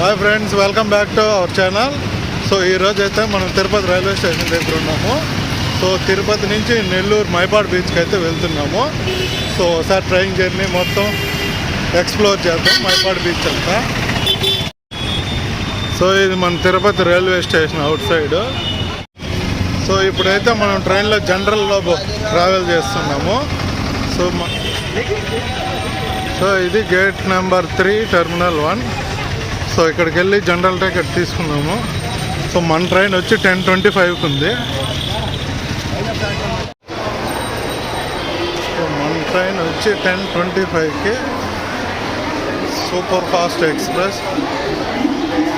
Hi friends welcome back to our channel. So ఈరోజు అయితే మనం తిరుపతి రైల్వే స్టేషన్ దగ్గర ఉన్నాము. సో తిరుపతి నుంచి నెల్లూరు మైపాడు బీచ్కి అయితే వెళ్తున్నాము. సో ఒకసారి ట్రైన్ జర్నీ మొత్తం ఎక్స్ప్లోర్ చేద్దాం మైపాడు బీచ్ అంతా. సో ఇది మన Tirupati railway station outside. So ఇప్పుడైతే మనం ట్రైన్లో జనరల్లో ట్రావెల్ చేస్తున్నాము. సో సో ఇది gate number three terminal one. So ఇక్కడికి వెళ్ళి జనరల్ టికెట్ తీసుకున్నాము సో మన ట్రైన్ వచ్చి టెన్ ట్వంటీ ఫైవ్కి ఉంది. సో మన ట్రైన్ వచ్చి టెన్ ట్వంటీ ఫైవ్కి super fast express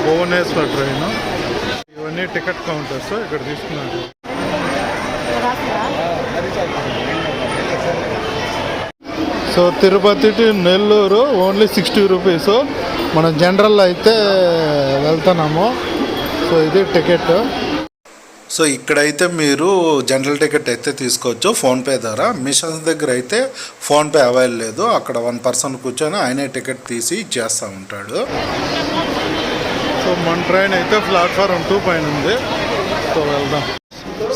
Bhubaneswar train. ఇవన్నీ టికెట్ కౌంటర్స్ ఇక్కడ తీసుకున్నాను so Tirupati to Nellore only sixty rupees. మనం జనరల్ అయితే వెళ్తున్నాము. సో ఇది టికెట్. సో ఇక్కడైతే మీరు జనరల్ టికెట్ అయితే తీసుకోవచ్చు ఫోన్పే ద్వారా. మిషన్స్ దగ్గర అయితే ఫోన్పే అవైల్ లేదు. అక్కడ వన్ పర్సన్ కూర్చొని ఆయనే టికెట్ తీసి ఇచ్చేస్తూ ఉంటాడు. సో మన ట్రైన్ అయితే ప్లాట్ఫారం టూ పైన ఉంది. సో వెళ్దాం.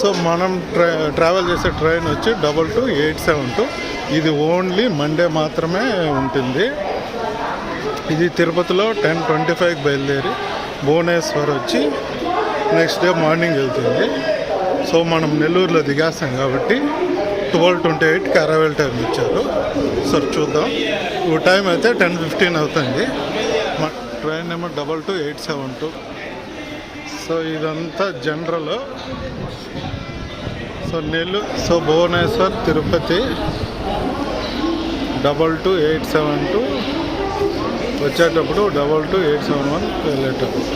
సో మనం ట్రై ట్రావెల్ చేసే ట్రైన్ వచ్చి double two eight seven two. ఇది ఓన్లీ మండే మాత్రమే ఉంటుంది. ఇది తిరుపతిలో టెన్ ట్వంటీ ఫైవ్కి బయలుదేరి భువనేశ్వర్ వచ్చి నెక్స్ట్ డే మార్నింగ్ వెళ్తుంది. సో మనం నెల్లూరులో దిగేస్తాం కాబట్టి ట్వెల్వ్ ట్వంటీ ఎయిట్కి అరైవల్ టైం ఇచ్చారు. సో చూద్దాం. ఈ టైం అయితే టెన్ ఫిఫ్టీన్ అవుతుంది. మా train number double two eight seven two. So ఇదంతా general. So Nellore so Bhubaneswar Tirupati. Double two eight seven two వచ్చేటప్పుడు double two eight seven one వెళ్ళేటప్పుడు.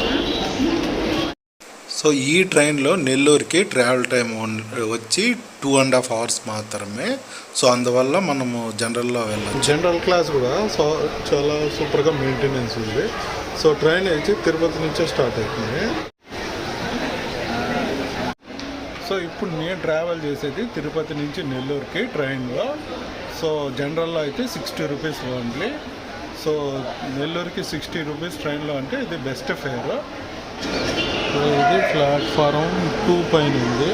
సో ఈ ట్రైన్లో నెల్లూరుకి ట్రావెల్ టైం వచ్చి టూ అండ్ హాఫ్ అవర్స్ మాత్రమే. So అందువల్ల మనము జనరల్లో వెళ్ళచ్చు. జనరల్ క్లాస్ కూడా సో చాలా సూపర్గా మెయింటెనెన్స్ ఉంది. సో ట్రైన్ వచ్చి తిరుపతి నుంచే స్టార్ట్ అవుతుంది. సో ఇప్పుడు నేను ట్రావెల్ చేసేది తిరుపతి నుంచి నెల్లూరుకి ట్రైన్లో. సో జనరల్లో అయితే సిక్స్టీ రూపీస్ ఓన్లీ సో నెల్లూరుకి సిక్స్టీ రూపీస్ ట్రైన్లో అంటే ఇది బెస్ట్ ఫేర్ ఇది ప్లాట్ఫారం టూ పైన ఉంది.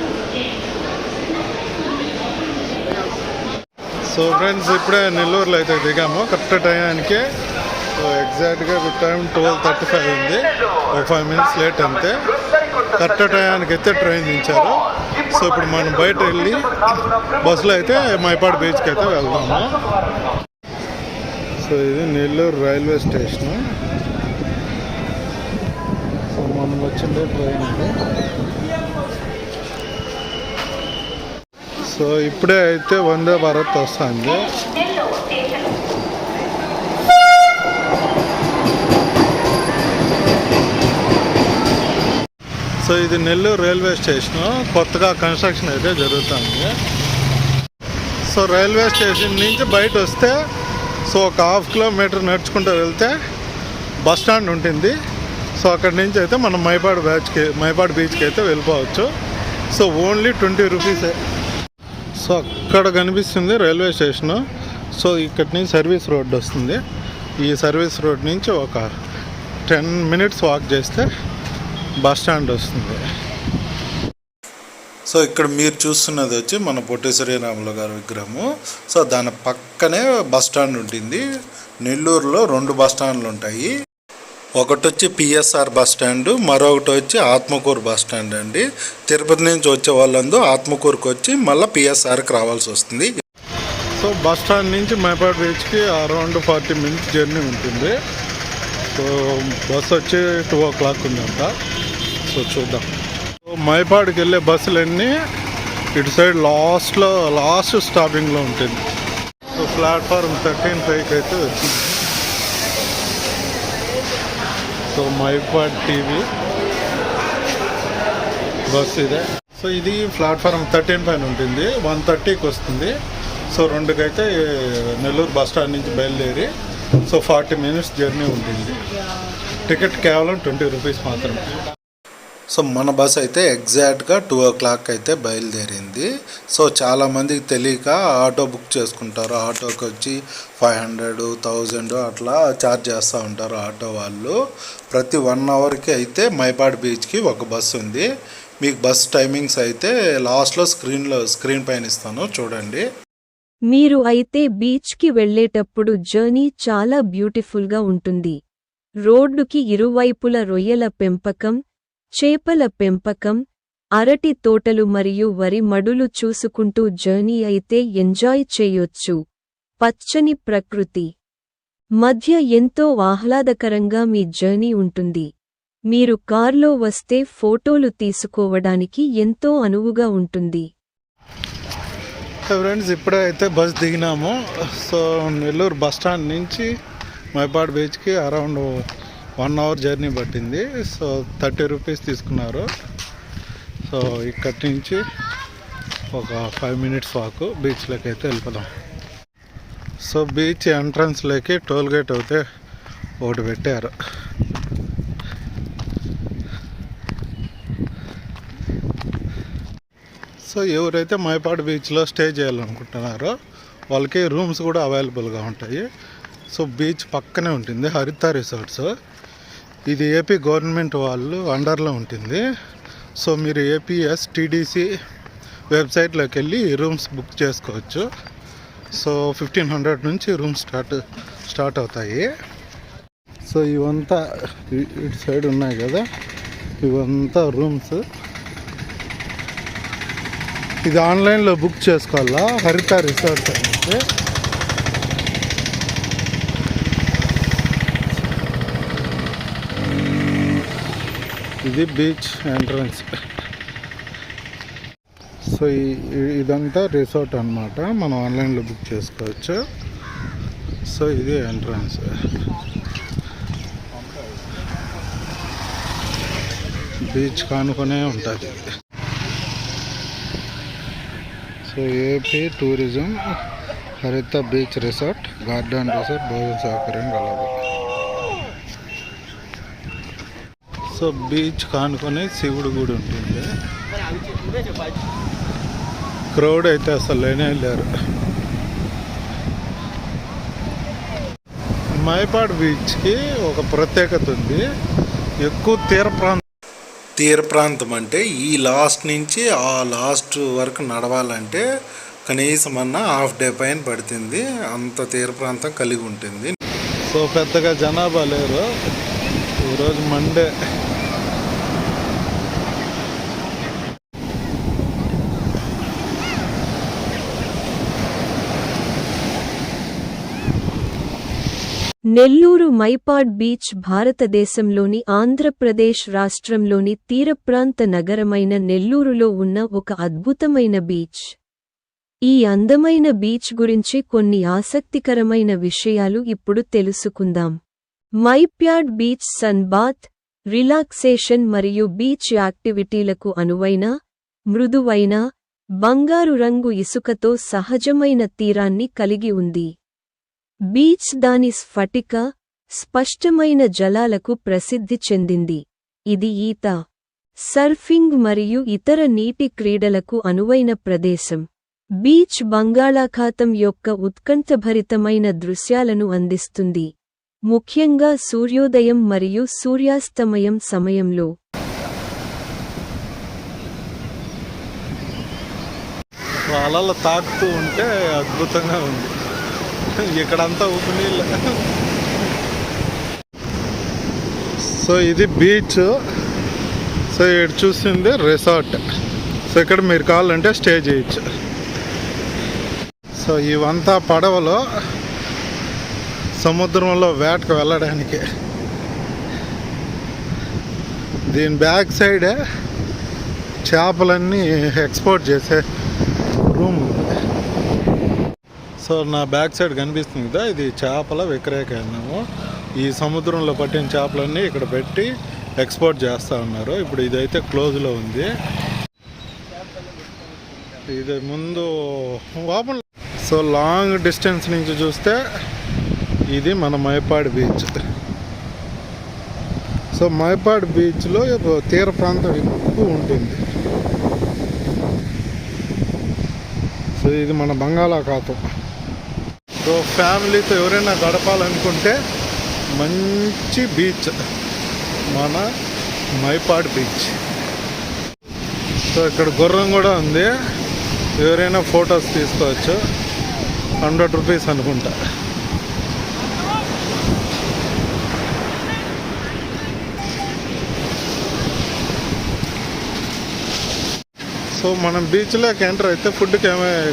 సో ఫ్రెండ్స్ ఇప్పుడే నెల్లూరులో అయితే దిగాము. కరెక్ట్ టైంకి సో ఎగ్జాక్ట్గా టైం ట్వెల్వ్ థర్టీ ఫైవ్ ఉంది. ఒక ఫైవ్ మినిట్స్ లేట్ అంతే. కరెక్ట్ టైంకి అయితే ట్రైన్ దించారు. సో ఇప్పుడు మనం బయట వెళ్ళి బస్సులో అయితే మైపాడు బీచ్కి అయితే వెళ్దాము. సో ఇది నెల్లూరు రైల్వే స్టేషన్. సో మనం వచ్చిందే ట్రైన్ సో ఇప్పుడే అయితే వందే భారత్ వస్తుంది. సో ఇది నెల్లూరు రైల్వే స్టేషన్ కొత్తగా కన్స్ట్రక్షన్ అయితే జరుగుతుంది. సో రైల్వే స్టేషన్ నుంచి బయట వస్తే సో ఒక హాఫ్ కిలోమీటర్ నడుచుకుంటూ వెళ్తే బస్ స్టాండ్ ఉంటుంది. సో అక్కడి నుంచి అయితే మనం మైపాడు బ్యాచ్కి మైపాడు బీచ్కి అయితే వెళ్ళిపోవచ్చు. సో ఓన్లీ ట్వంటీ రూపీసే సో అక్కడ కనిపిస్తుంది రైల్వే స్టేషను. సో ఇక్కడి నుంచి సర్వీస్ రోడ్ వస్తుంది. ఈ సర్వీస్ రోడ్ నుంచి ఒక టెన్ మినిట్స్ వాక్ చేస్తే బస్ స్టాండ్ వస్తుంది. సో ఇక్కడ మీరు చూస్తున్నది వచ్చి మన పొట్టి శ్రీరాములు గారి విగ్రహము. సో దాని పక్కనే బస్ స్టాండ్ ఉంటుంది. నెల్లూరులో రెండు బస్ స్టాండ్లు ఉంటాయి. ఒకటి వచ్చి పిఎస్ఆర్ బస్ స్టాండ్ మరొకటి వచ్చి ఆత్మకూరు బస్ స్టాండ్ అండి. తిరుపతి నుంచి వచ్చే వాళ్ళందరూ ఆత్మకూరుకి వచ్చి మళ్ళీ పిఎస్ఆర్కి రావాల్సి వస్తుంది. సో బస్ స్టాండ్ నుంచి మైపాడ్ బీచ్కి అరౌండ్ ఫార్టీ మినిట్స్ జర్నీ ఉంటుంది. సో బస్ వచ్చి టూ ఓ క్లాక్ ఉందంట. సో చూద్దాం. సో వెళ్ళే బస్సులన్నీ ఇటు సైడ్ లాస్ట్లో లాస్ట్ స్టాపింగ్లో ఉంటుంది సో ప్లాట్ఫారం థర్టీన్ ఫైవ్కి అయితే వచ్చింది. సో మైపాడ్ టీవీ బస్ ఇదే. సో ఇది ప్లాట్ఫారం థర్టీన్ పైన ఉంటుంది. వన్ థర్టీకి వస్తుంది. సో రెండుకైతే నెల్లూరు బస్ స్టాండ్ నుంచి బయలుదేరి సో ఫార్టీ మినిట్స్ జర్నీ ఉంటుంది. టికెట్ కేవలం ట్వంటీ రూపీస్ మాత్రమే. సో మన బస్ అయితే ఎగ్జాక్ట్గా టూ ఓ క్లాక్ అయితే బయలుదేరింది. సో చాలామందికి తెలియక ఆటో బుక్ చేసుకుంటారు. ఆటోకి వచ్చి ఫైవ్ హండ్రెడ్ థౌజండ్ అట్లా ఛార్జ్ చేస్తూ ఉంటారు ఆటో వాళ్ళు. ప్రతి వన్ అవర్కి అయితే మైపాడ్ బీచ్కి ఒక బస్సు ఉంది. మీకు బస్ టైమింగ్స్ అయితే లాస్ట్లో స్క్రీన్లో స్క్రీన్ పైన ఇస్తాను. చూడండి. మీరు అయితే బీచ్కి వెళ్ళేటప్పుడు జర్నీ చాలా బ్యూటిఫుల్గా ఉంటుంది. రోడ్డుకి ఇరువైపుల రొయ్యల పెంపకం చేపల పెంపకం అరటి తోటలు మరియు వరి మడులు చూసుకుంటూ జర్నీ అయితే ఎంజాయ్ చేయొచ్చు. పచ్చని ప్రకృతి. మధ్య ఎంతో ఆహ్లాదకరంగా మీ జర్నీ ఉంటుంది. మీరు కార్లో వస్తే ఫోటోలు తీసుకోవడానికి ఎంతో అనువుగా ఉంటుంది. ఫ్రెండ్స్ ఇప్పుడే అయితే బస్ దిగినాము. సో నెల్లూరు బస్ స్టాండ్ నుంచి మైపాడు బీచ్కి అరౌండ్ వన్ అవర్ జర్నీ పట్టింది. సో థర్టీ రూపీస్ తీసుకున్నారు. సో ఇక్కడి నుంచి ఒక ఫైవ్ మినిట్స్ వాక్ బీచ్లోకి అయితే వెళ్ళిపోదాం సో బీచ్ ఎంట్రన్స్లోకి టోల్ గేట్ అయితే ఒకటి పెట్టారు. సో ఎవరైతే మైపాడు బీచ్లో స్టే చేయాలనుకుంటున్నారో వాళ్ళకి రూమ్స్ కూడా అవైలబుల్గా ఉంటాయి. సో బీచ్ పక్కనే ఉంటుంది హరిత రిసార్ట్స్. ఇది ఏపీ గవర్నమెంట్ వాళ్ళు అండర్లో ఉంటుంది. సో మీరు ఏపీఎస్ టీడీసీ వెబ్సైట్లోకి వెళ్ళి రూమ్స్ బుక్ చేసుకోవచ్చు. సో ఫిఫ్టీన్ హండ్రెడ్ నుంచి రూమ్స్ స్టార్ట్ స్టార్ట్ అవుతాయి. సో ఇవంతా ఇటు సైడ్ ఉన్నాయి కదా. ఇవంతా రూమ్స్. ఇది ఆన్లైన్లో బుక్ చేసుకోవాలా? హరిత రిసార్ట్ అంటే. ఇది బీచ్ ఎంట్రన్స్. సో ఇదంతా రిసార్ట్ అన్నమాట. మనం ఆన్లైన్లో బుక్ చేసుకోవచ్చు? సో ఇది ఎంట్రన్స్. బీచ్ కానుకొనే ఉంటుంది. So AP tourism Haritha beach resort garden resort భోజన సౌకర్యం కలదు. సో బీచ్ కానుకొని శివుడు గుడి ఉంటుంది. క్రౌడ్ అయితే అసలు లేనే లేరు. మైపాడు బీచ్కి ఒక ప్రత్యేకత ఉంది. ఎక్కువ తీర ప్రాంతం తీర ప్రాంతం అంటే ఈ లాస్ట్ నుంచి ఆ లాస్ట్ వరకు నడవాలంటే కనీసం అన్న హాఫ్ డే పైన పడుతుంది. అంత తీర ప్రాంతం కలిగి ఉంటుంది. సో పెద్దగా జనాభా లేరు. ఈరోజు మండే. నెల్లూరు మైపాడ్ బీచ్ భారతదేశంలోని ఆంధ్రప్రదేశ్ రాష్ట్రంలోని తీరప్రాంత నగరమైన నెల్లూరులో ఉన్న ఒక అద్భుతమైన బీచ్. ఈ అందమైన బీచ్ గురించి కొన్ని ఆసక్తికరమైన విషయాలు ఇప్పుడు తెలుసుకుందాం. మైప్యాడ్ బీచ్ సన్బాత్ రిలాక్సేషన్ మరియు బీచ్ యాక్టివిటీలకు అనువైన మృదువైన బంగారు రంగు ఇసుకతో సహజమైన తీరాన్ని కలిగి ఉంది. బీచ్ దాని స్ఫటిక స్పష్టమైన జలాలకు ప్రసిద్ధి చెందింది. ఇది ఈత సర్ఫింగ్ మరియు ఇతర నీటి క్రీడలకు అనువైన ప్రదేశం. బీచ్ బంగాళాఖాతం యొక్క ఉత్కంఠభరితమైన దృశ్యాలను అందిస్తుంది. ముఖ్యంగా సూర్యోదయం మరియు సూర్యాస్తమయం సమయంలో. అలలు తాకుతూ ఉంటే అద్భుతంగా ఉంది. ఇక్కడంతా ఉప్పు నీళ్ళు. సో ఇది బీచ్. సో ఇక్కడ చూస్తుంది రిసార్ట్. సో ఇక్కడ మీరు కావాలంటే స్టే చేయొచ్చు. సో ఇవంతా పడవలో సముద్రంలో వేటకు వెళ్ళడానికి. దీని బ్యాక్ సైడే చేపలన్నీ ఎక్స్పోర్ట్ చేసే రూమ్. ఉంది సో నా బ్యాక్ సైడ్ కనిపిస్తుంది కదా ఇది చేపల విక్రయ కేంద్రము ఈ సముద్రంలో పట్టిన చేపలన్నీ ఇక్కడ పెట్టి ఎక్స్పోర్ట్ చేస్తూ ఉన్నారు. ఇప్పుడు ఇదైతే క్లోజ్లో ఉంది. ఇది ముందు ఓపెన్ సో లాంగ్ డిస్టెన్స్ నుంచి చూస్తే ఇది మన మైపాడు బీచ్. సో మైపాడు బీచ్లో తీర ప్రాంతం ఎక్కువ ఉంటుంది. సో ఇది మన బంగాళాఖాతం. సో ఫ్యామిలీతో ఎవరైనా గడపాలనుకుంటే మంచి బీచ్ మన మైపాడ్ బీచ్ సో ఇక్కడ గుర్రం కూడా ఉంది. ఎవరైనా ఫొటోస్ తీసుకోవచ్చు. హండ్రెడ్ రూపీస్ అనుకుంటా. సో మనం బీచ్లోకి ఎంటర్ అయితే ఫుడ్కి ఏమీ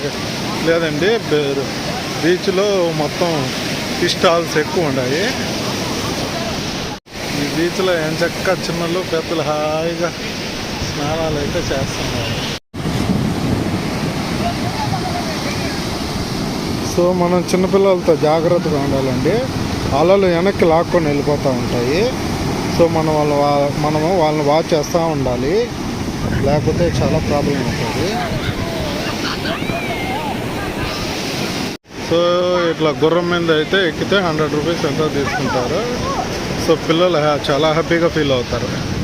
లేదండి. బే- బీచ్లో మొత్తం ఫిష్ స్టాల్స్ ఎక్కువ ఉన్నాయి. ఈ బీచ్లో ఎంచక్క చిన్నలు పెద్దలు హాయిగా స్నానాలు అయితే చేస్తున్నారు. సో మనం చిన్నపిల్లలతో జాగ్రత్తగా ఉండాలండి. అలలు వెనక్కి లాక్కొని వెళ్ళిపోతూ ఉంటాయి. సో మనం వాళ్ళ మనము వాళ్ళని వాచ్ చేస్తూ ఉండాలి. లేకపోతే చాలా ప్రాబ్లం అవుతుంది. సో ఇట్లా గుర్రం మీద అయితే ఎక్కితే హండ్రెడ్ రూపీస్ ఎంత తీసుకుంటారు? సో పిల్లలు హ్యా- చాలా హ్యాపీగా ఫీల్ అవుతారు.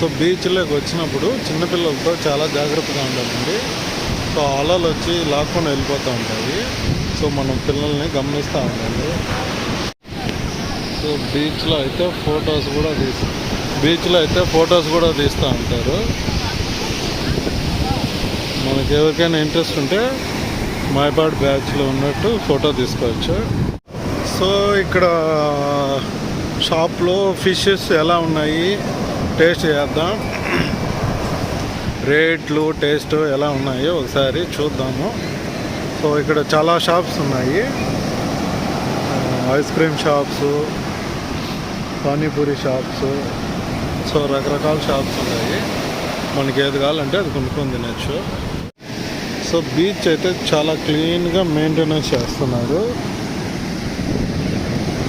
సో బీచ్లోకి వచ్చినప్పుడు చిన్నపిల్లలతో చాలా జాగ్రత్తగా ఉండాలండి. సో అలలు వచ్చి లాక్కొని వెళ్ళిపోతూ ఉంటాయి. సో మనం పిల్లల్ని గమనిస్తూ ఉండాలి. సో బీచ్లో అయితే ఫొటోస్ కూడా తీసు బీచ్లో అయితే ఫొటోస్ కూడా తీస్తూ ఉంటారు. మనకి ఎవరికైనా ఇంట్రెస్ట్ ఉంటే మైపాడ్ బ్యాచ్లో ఉన్నట్టు ఫోటో తీసుకోవచ్చు. సో ఇక్కడ షాప్లో ఫిషెస్ ఎలా ఉన్నాయి? టేస్ట్ చేద్దాం. రేట్లు టేస్ట్ ఎలా ఉన్నాయో ఒకసారి చూద్దాము. సో ఇక్కడ చాలా షాప్స్ ఉన్నాయి. Ice cream shops panipuri shops so రకరకాల షాప్స్ ఉన్నాయి. మనకి ఏది కావాలంటే అది కొనుక్కొని తినచ్చు. సో బీచ్ అయితే చాలా క్లీన్గా మెయింటెనెన్స్ చేస్తున్నారు.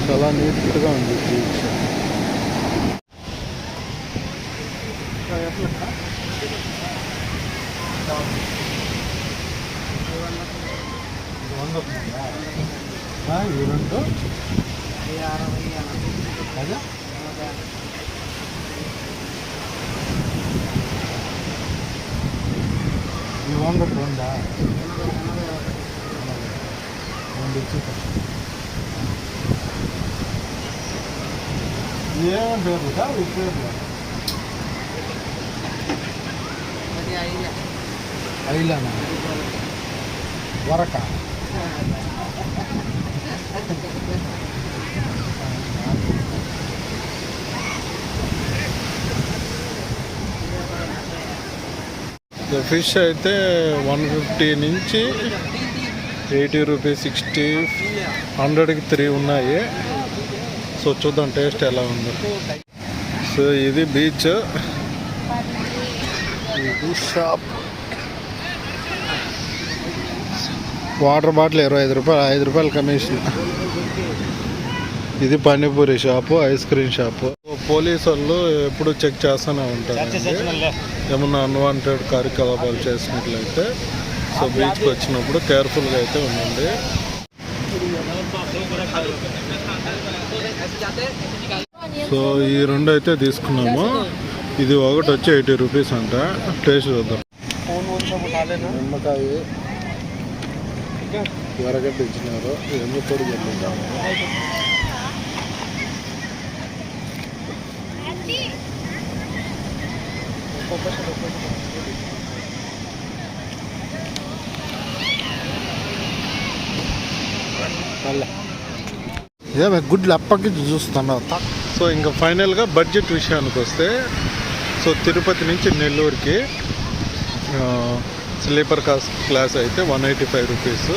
చాలా నీట్గా ఉంది బీచ్. ఈ రెండు అదే ఈ వంద రెండా రెండు ఇచ్చి ఏమేమి పేర్లు సార్ ఈ ఫిష్ అయితే వన్ ఫిఫ్టీ నుంచి ఎయిటీ రూపీస్ సిక్స్టీ హండ్రెడ్కి త్రీ ఉన్నాయి. సో చూద్దాం టేస్ట్ ఎలా ఉందో. సో ఇది బీచ్ ఇది షాప్ వాటర్ బాటిల్ ఇరవై ఐదు రూపాయలు ఐదు రూపాయలు కమిషన్ ఇది panipuri shop ice cream shop police వాళ్ళు ఎప్పుడు చెక్ చేస్తూనే ఉంటారు ఏమన్నా అన్వాంటెడ్ కార్యకలాపాలు చేసినట్లయితే సో బీచ్కి వచ్చినప్పుడు కేర్ఫుల్గా అయితే ఉండండి. సో ఈ రెండు అయితే తీసుకున్నాము. ఇది ఒకటి వచ్చి ఎయిటీ రూపీస్ అంట. టేస్ట్ చూద్దాం. నిమ్మకాయ. ఎర్రగడ్డ ఇచ్చినారు. ఎన్ని పొడి చెప్పింటాము ఏమే గుడ్లు అప్పకి చూస్తున్నావు సో ఇంకా ఫైనల్గా బడ్జెట్ విషయానికి వస్తే సో తిరుపతి నుంచి నెల్లూరుకి స్లీపర్ కాస్ క్లాస్ అయితే one eighty five rupees.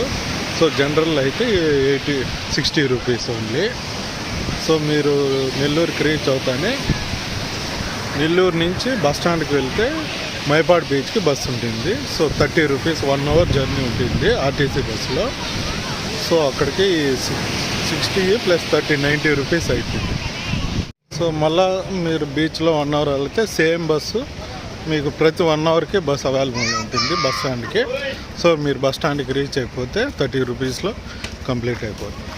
So general అయితే eighty sixty rupees only. So మీరు నెల్లూరుకి రీచ్ అవుతానే నెల్లూరు నుంచి బస్ స్టాండ్కి వెళ్తే మైపాడ్ బీచ్కి బస్సు ఉంటుంది. So thirty rupees one hour journey ఉంటుంది ఆర్టీసీ బస్సులో. సో అక్కడికి sixty plus thirty ninety rupees అవుతుంది. సో మళ్ళా మీరు బీచ్లో వన్ అవర్ వెళ్తే సేమ్ బస్సు మీకు ప్రతి వన్ అవర్కి బస్ అవైలబుల్ ఉంటుంది బస్ స్టాండ్కి. సో మీరు బస్ స్టాండ్కి రీచ్ అయిపోతే థర్టీ రూపీస్లో కంప్లీట్ అయిపోతుంది.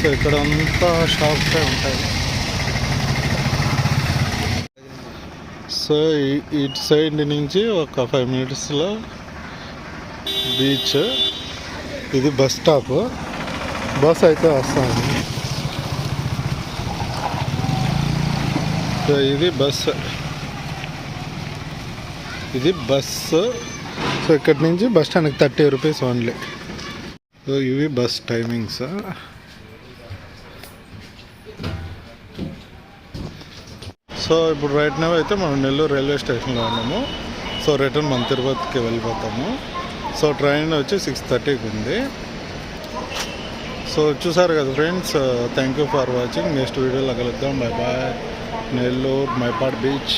సో ఇక్కడ అంతా షాప్స్ ఉంటాయి. సో ఇటు సైడ్ నుంచి ఒక ఫైవ్ మినిట్స్లో బీచ్. ఇది బస్ స్టాప్. బస్ అయితే వస్తుంది. సో ఇది బస్. ఇది బస్సు సో ఇక్కడి నుంచి బస్ స్టాండ్కి థర్టీ రూపీస్ ఓన్లీ. సో ఇవి బస్ టైమింగ్స్. సో ఇప్పుడు రైట్ నవ్ అయితే మనం నెల్లూరు రైల్వే స్టేషన్లో ఉన్నాము. సో రిటర్న్ మన తిరుపతికి వెళ్ళిపోతాము. సో ట్రైన్ వచ్చి సిక్స్ థర్టీకి ఉంది. సో చూసారు కదా friends thank you for watching next వీడియోలో కలుద్దాం. Bye bye Nellore Mypadu beach